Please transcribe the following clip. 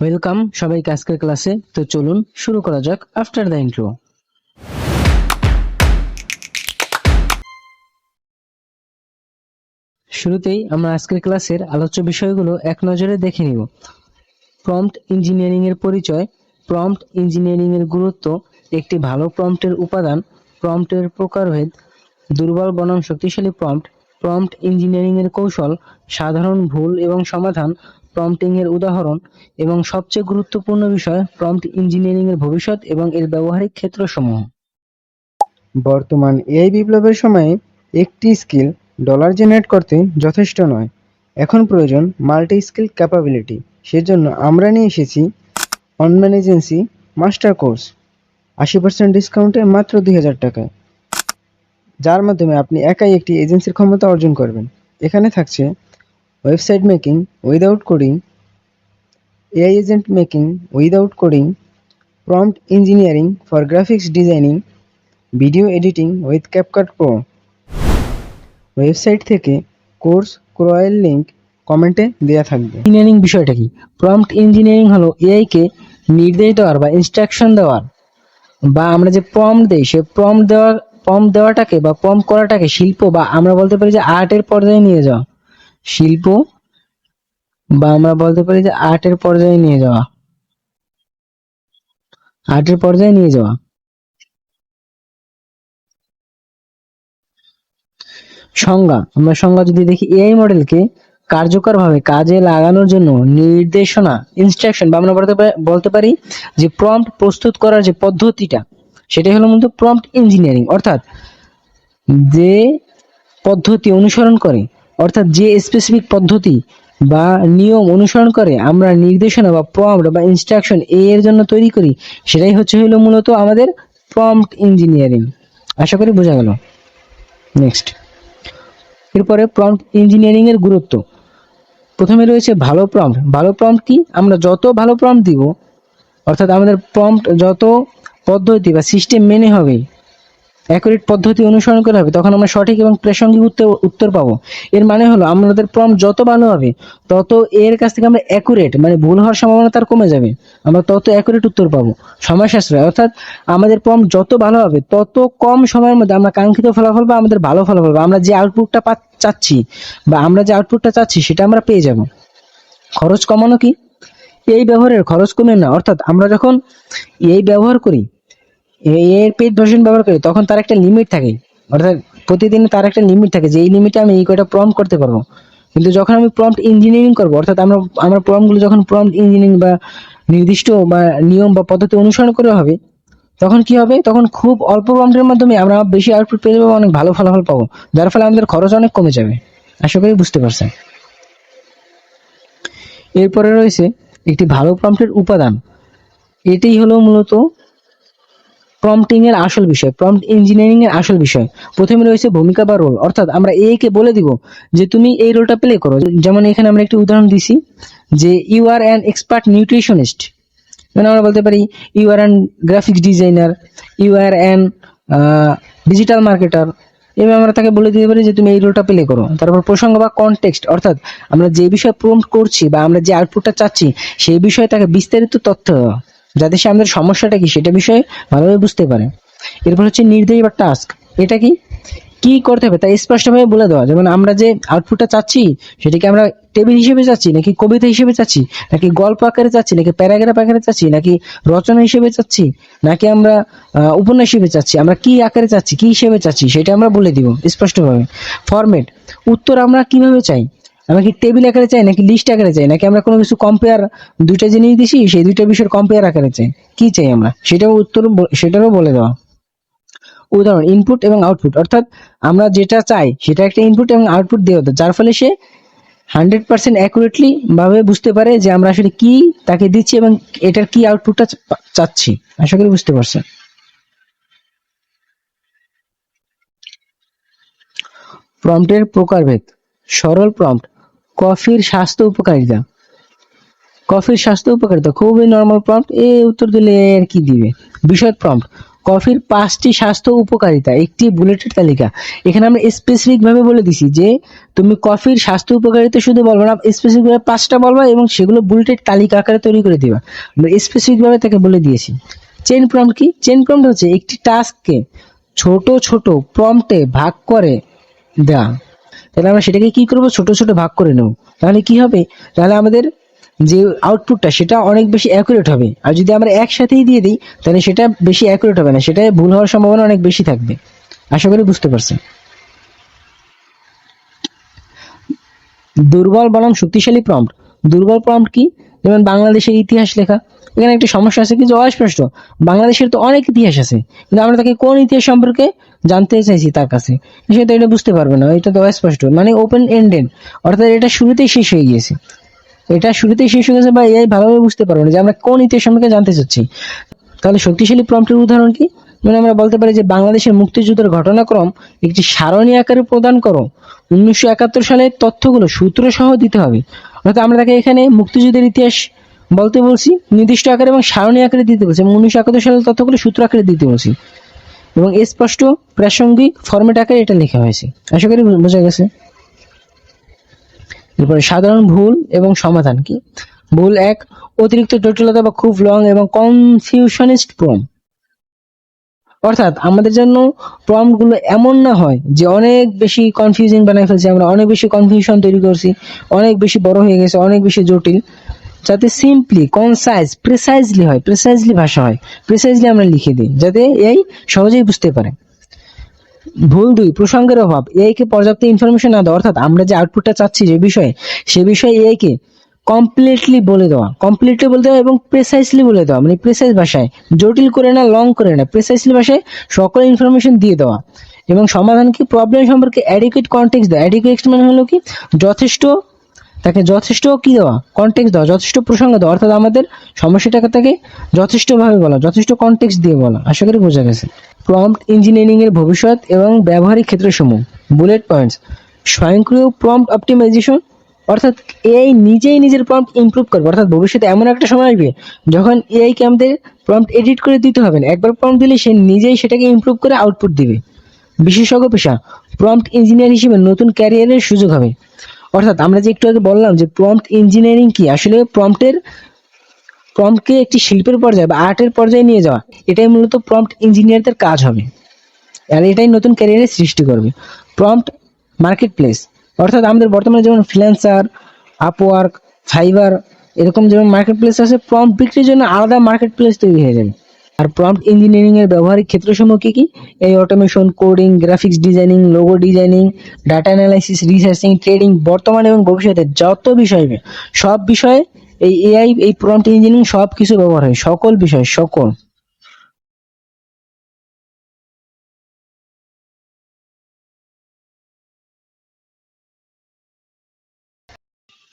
Welcome সবাইকে আজকের ক্লাসে। তো চলুন, শুরু করা যাক আফটার দ্য ইন্ট্রো শুরুতেই আমরা আজকের ক্লাসের আলোচ্য বিষয়গুলো এক নজরে দেখে নিব। প্রম্পট ইঞ্জিনিয়ারিং এর পরিচয়। প্রম্পট ইঞ্জিনিয়ারিং এর গুরুত্ব একটি ভালো প্রম্পটের উপাদান। প্রম্পটের প্রকারভেদ। দুর্বল বনাম শক্তিশালী প্রম্পট প্রম্পট ইঞ্জিনিয়ারিং এর কৌশল। সাধারণ ভুল এবং সমাধান। প্রম্পটিং এর উদাহরণ এবং সবচেয়ে গুরুত্বপূর্ণ বিষয় প্রম্পট ইঞ্জিনিয়ারিং এর ভবিষ্যৎ এবং এর ব্যবহারিক ক্ষেত্রসমূহ। বর্তমান এআই বিপ্লবের সময়ে একটি স্কিল ডলার জেনারেট করতে যথেষ্ট নয়। এখন প্রয়োজন মাল্টি স্কিল ক্যাপাবিলিটি সেজন্য আমরা নিয়ে এসেছি one man agency master course আশি পার্সেন্ট ডিসকাউন্টে মাত্র দুই হাজার টাকায়। যার মাধ্যমে আপনি একাই একটি এজেন্সির ক্ষমতা অর্জন করবেন। এখানে থাকছে website making without coding, AI agent making without coding, prompt engineering for graphics designing, video editing with CapCut pro website থেকে কোর্স ক্রয়ের লিংক কমেন্টে দেওয়া থাকবে। ইঞ্জিনিয়ারিং বিষয়টা কি? প্রম্পট ইঞ্জিনিয়ারিং হলো এআই কে নির্দেশ দেওয়ার বা ইনস্ট্রাকশন দেওয়ার। বা আমরা যে প্রম্পট দেই, সে প্রম্পট দেওয়ার, প্রম্পট দেওয়াটাকে বা প্রম্পট করাটাকে শিল্প বা আমরা বলতে পারি যে আর্টের পর্যায়ে নিয়ে যাওয়া। শিল্প বা আমরা বলতে পারি যে আর্টের পর্যায়ে নিয়ে যাওয়া। আর্টের পর্যায়ে নিয়ে যাওয়া। সংজ্ঞা, আমরা সংজ্ঞা যদি দেখি এআই মডেলকে কার্যকরভাবে কাজে লাগানোর জন্য নির্দেশনা ইনস্ট্রাকশন বা আমরা বলতে পারি যে প্রম্পট প্রস্তুত করার যে পদ্ধতিটা, সেটাই হলো মূলত প্রম্পট ইঞ্জিনিয়ারিং অর্থাৎ যে পদ্ধতি অনুসরণ করে অর্থাৎ যে স্পেসিফিক পদ্ধতি বা নিয়ম অনুসরণ করে আমরা নির্দেশনা বা প্রম্পট বা ইনস্ট্রাকশন এর জন্য তৈরি করি, সেটাই হচ্ছে হলো মূলত আমাদের প্রম্পট ইঞ্জিনিয়ারিং আশা করি বোঝা গেল। নেক্সট এরপরে প্রম্পট ইঞ্জিনিয়ারিং এর গুরুত্ব। প্রথমে রয়েছে ভালো প্রম্পট ভালো প্রম্পট কি? আমরা যত ভালো প্রম্পট দিব, অর্থাৎ আমাদের প্রম্পট যত পদ্ধতি বা সিস্টেম মেনে হবে অ্যাকুরেট পদ্ধতি অনুসরণ করা হবে, তখন আমরা সঠিক এবং প্রাসঙ্গিক উত্তর উত্তর পাবো। এর মানে হলো, আমাদের প্রম্পট যত ভালো হবে, তত এর কাছ থেকে আমরা অ্যাকুরেট মানে ভুল হওয়ার সম্ভাবনা তার কমে যাবে। আমরা তত অ্যাকুরেট উত্তর পাবো। সময় সাশ্রয় অর্থাৎ আমাদের প্রম্পট যত ভালো হবে, তত কম সময়ের মধ্যে আমরা কাঙ্ক্ষিত ফলাফল বা আমাদের ভালো ফলাফল বা আমরা যে আউটপুটটা পা চাচ্ছি বা আমরা যে আউটপুটটা চাচ্ছি, সেটা আমরা পেয়ে যাব। খরচ কমানো কি? এই ব্যবহারের খরচ কমে না, অর্থাৎ আমরা যখন এই ব্যবহার করি এর পেড ভার্সন ব্যবহার করি, তখন তার একটা লিমিট থাকে। অর্থাৎ প্রতিদিন তার একটা লিমিট থাকে যে এই লিমিটে আমি এই কয়টা প্রম্পট করতে পারব। কিন্তু যখন আমি প্রম্পট ইঞ্জিনিয়ারিং করব, অর্থাৎ আমরা আমরা প্রম্পটগুলো যখন প্রম্পট ইঞ্জিনিয়ারিং বা নির্দিষ্ট বা নিয়ম বা পদ্ধতি অনুসরণ করে হবে, তখন কি হবে? তখন খুব অল্প প্রম্পটের মাধ্যমে আমরা বেশি আউটপুট পেয়ে যাব অনেক ভালো ফলাফল পাবো। যার ফলে আমাদের খরচ অনেক কমে যাবে। আশা করি বুঝতে পারছেন। এরপরে রয়েছে একটি ভালো প্রম্পটের উপাদান। এটাই হলো মূলত প্রম্পটিং এর আসল বিষয় প্রম্পট ইঞ্জিনিয়ারিং এর আসল বিষয়। প্রথমে রয়েছে ভূমিকা বা রোল অর্থাৎ আমরা এ কে বলে দিব যে তুমি এই রোলটা প্লে করো। যেমন এখানে আমরা একটি উদাহরণ দিছি যে you are an expert nutritionist মানে আমরা বলতে পারি you are an graphics designer you are an digital marketer এভাবে আমরা তাকে বলে দিতে পারি যে তুমি এই রোলটা প্লে করো। তারপর প্রসঙ্গ বা কনটেক্সট অর্থাৎ আমরা যে বিষয়ে প্রম্পট করছি বা আমরা যে আউটপুটটা চাচ্ছি, সেই বিষয়ে তাকে বিস্তারিত তথ্য দেওয়া। যাতে সে আমাদের সমস্যাটা কি সেটা বিষয়ে ভালোভাবে বুঝতে পারে। এরপর হচ্ছে নির্দেশ বা টাস্ক এটা কি? কি করতে হবে তা স্পষ্টভাবে বলে দেওয়া। যেমন আমরা যে আউটপুটটা চাচ্ছি, সেটাকে আমরা টেবিল হিসেবে চাচ্ছি, নাকি কবিতা হিসেবে চাচ্ছি, নাকি গল্প আকারে চাচ্ছি, নাকি প্যারাগ্রাফ আকারে চাচ্ছি, নাকি রচনা হিসেবে চাচ্ছি, নাকি আমরা উপন্যাস হিসেবে চাচ্ছি, আমরা কি আকারে চাচ্ছি, কি হিসেবে চাচ্ছি, সেটা আমরা বলে দিব স্পষ্টভাবে। ফরম্যাট উত্তর আমরা কীভাবে চাই? আমরা কি টেবিল আকারে চাই নাকি লিস্ট আকারে চাই? নাকি আমরা কোনো কিছু কম্পেয়ার দুইটা জিনিস দিছি, সেই দুইটা বিষয়ের কম্পেয়ার আকারে চাই? কি চাই আমরা? সেটাও উত্তর সেটারও বলে দেওয়া। উদাহরণ ইনপুট এবং আউটপুট অর্থাৎ আমরা যেটা চাই, সেটা একটা ইনপুট এবং আউটপুট দেওয়া হতো। যার ফলে সে হান্ড্রেড পার্সেন্ট অ্যাকুরেটলি ভাবে বুঝতে পারে যে আমরা আসলে কি তাকে দিচ্ছি এবং এটার কি আউটপুটটা চাচ্ছি। আশা করি বুঝতে পারছেন প্রম্পটের প্রকারভেদ। সরল প্রম্পট কফির স্বাস্থ্য উপকারিতা। কফির স্বাস্থ্য উপকারিতা, খুবই নর্মাল প্রম্পট এ উত্তর দিলে আর কি দিবে? বিশদ প্রম্পট কফির পাঁচটি স্বাস্থ্য উপকারিতা, একটি বুলেটের তালিকা। এখানে আমরা স্পেসিফিক ভাবে বলে দিছি যে, তুমি কফির স্বাস্থ্য উপকারিতা শুধু বলব না স্পেসিফিক ভাবে পাঁচটা বলবা এবং সেগুলো বুলেটের তালিকা আকারে তৈরি করে দিবা। আমরা স্পেসিফিক ভাবে তাকে বলে দিয়েছি। চেন প্রম্পট কি? চেন প্রম্পট হচ্ছে একটি টাস্ককে ছোট ছোট প্রম্পটে ভাগ করে দেওয়া। তাহলে আমরা সেটাকে কি করব? ছোট ছোট ভাগ করে নেব। তাহলে কি হবে? তাহলে আমাদের যে আউটপুটটা সেটা অনেক বেশি অ্যাকুরেট হবে। আর যদি আমরা একসাথেই দিয়ে দিই, তাহলে সেটা বেশি অ্যাকুরেট হবে না। সেটা ভুল হওয়ার সম্ভাবনা অনেক বেশি থাকবে। আশা করি বুঝতে পারছেন। দুর্বল বনাম শক্তিশালী প্রম্পট দুর্বল প্রম্পট কি? যেমন বাংলাদেশের ইতিহাস লেখা, এখানে একটা সমস্যা আছে কিন্তু অস্পষ্ট। বাংলাদেশের তো অনেক ইতিহাস আছে, কিন্তু আমরা তাকে কোন ইতিহাস সম্পর্কে জানতে চাইছি তার কাছে? সে তো এটা বুঝতে পারবে না, এটা তো অস্পষ্ট। মানে ওপেন এন্ডেড অর্থাৎ এটা শুরুতেই শেষ হয়ে গিয়েছে। এটা শুরুতেই শেষ হয়ে গেছে বা এই ভালোভাবে বুঝতে পারব না যে আমরা কোন ইতিহাস সম্পর্কে জানতে চাচ্ছি। তাহলে শক্তিশালী প্রম্পটের উদাহরণ কি? মানে আমরা বলতে পারি যে বাংলাদেশের মুক্তিযুদ্ধের ঘটনাক্রম একটি সারণী আকারে প্রদান করো। উনিশশো সালের তথ্যগুলো সূত্র সহ দিতে হবে। অর্থাৎ আমরা তাকে এখানে মুক্তিযুদ্ধের ইতিহাস বলতে বলছি, নির্দিষ্ট আকারে এবং সারণী আকারে দিতে বলছি এবং উনিশশো একাত্তর সালের তথ্যগুলো সূত্র আকারে দিতে বলছি। এবং স্পষ্ট প্রাসঙ্গিক ফরম্যাট আকারে এটা লেখা হয়েছে। আশা করি বোঝা গেছে। এরপরে, সাধারণ ভুল এবং সমাধান কি? ভুল এক, অতিরিক্ত জটিলতা বা খুব লং এবং কনফিউশনিস্ট প্রম অর্থাৎ আমাদের জন্য প্রম্পটগুলো এমন না হয় যে অনেক বেশি কনফিউজিং বানাই ফেলছি, আমরা অনেক বেশি কনফিউশন তৈরি করছি, অনেক বেশি বড় হয়ে গেছে, অনেক বেশি জটিল। যাতে সিম্পলি কনসাইজ প্রিসাইজলি হয় প্রিসাইজলি ভাষা হয় প্রিসাইজলি আমরা লিখে দিই, যাতে এই সহজেই বুঝতে পারে। ভুল দুই, প্রসঙ্গের অভাব এআই কে পর্যাপ্ত ইনফরমেশন না দেওয়া, অর্থাৎ আমরা যে আউটপুটটা চাচ্ছি যে বিষয়ে, সে বিষয়ে এআই কে কমপ্লিটলি বলে দেওয়া কমপ্লিটলি বলে দেওয়া এবং প্রেসাইসলি বলে দেওয়া মানে প্রেসাইজ ভাষায়, জটিল করে না লং করে না প্রেসাইসলি ভাষায় সকল ইনফরমেশন দিয়ে দেওয়া। এবং সমাধান কি? প্রবলেম সম্পর্কে অ্যাডিকুয়েট কন্টেক্স দেওয়া। অ্যাডিকুয়েট মানে হলো কি? যথেষ্ট, তাকে যথেষ্ট কি দেওয়া? কন্টেক্স দেওয়া, যথেষ্ট প্রসঙ্গ দেওয়া। অর্থাৎ আমাদের সমস্যাটাকে তাকে যথেষ্টভাবে বলা, যথেষ্ট কন্টেক্স দিয়ে বলা। আশা করি বোঝা গেছে। প্রম্পট ইঞ্জিনিয়ারিং এর ভবিষ্যৎ এবং ব্যবহারিক ক্ষেত্রসমূহ। বুলেট পয়েন্টস স্বয়ংক্রিয় প্রম্পট অপটিমাইজেশন অর্থাৎ এআই নিজেই নিজের প্রম্পট ইমপ্রুভ করবে। অর্থাৎ ভবিষ্যতে এমন একটা সময় আসবে, যখন এআই কে আমাদের প্রম্পট এডিট করে দিতে হবে না। একবার প্রম্পট দিলে সে নিজেই সেটাকে ইমপ্রুভ করে আউটপুট দিবে। বিশেষজ্ঞ পেশা প্রম্পট ইঞ্জিনিয়ার হিসেবে নতুন ক্যারিয়ারের সুযোগ হবে। অর্থাৎ আমরা যে একটু আগে বললাম যে প্রম্পট ইঞ্জিনিয়ারিং কি? আসলে প্রম্পটের প্রম্পটকে একটি শিল্পের পর্যায়ে বা আর্টের পর্যায়ে নিয়ে যাওয়া, এটাই মূলত প্রম্পট ইঞ্জিনিয়ারদের কাজ হবে। আর এটাই নতুন ক্যারিয়ারের সৃষ্টি করবে। প্রম্পট মার্কেট প্লেস অর্থাৎ আমাদের বর্তমানে যেমন ফ্রিল্যান্সার আপওয়ার্ক ফাইবার এরকম যেমন মার্কেট প্লেস আছে প্রম্পট বিক্রির জন্য আলাদা মার্কেট প্লেস তৈরি হয়ে যাবে। আর প্রম্পট ইঞ্জিনিয়ারিং এর ব্যবহারিক ক্ষেত্রসমূহ কি কি? এই automation coding graphics designing logo designing data analysis researching trading বর্তমানে এবং ভবিষ্যতে যত বিষয় সব বিষয়ে এই এআই এই প্রম্পট ইঞ্জিনিয়ারিং সব কিছু ব্যবহার হয়, সকল বিষয়, সকল।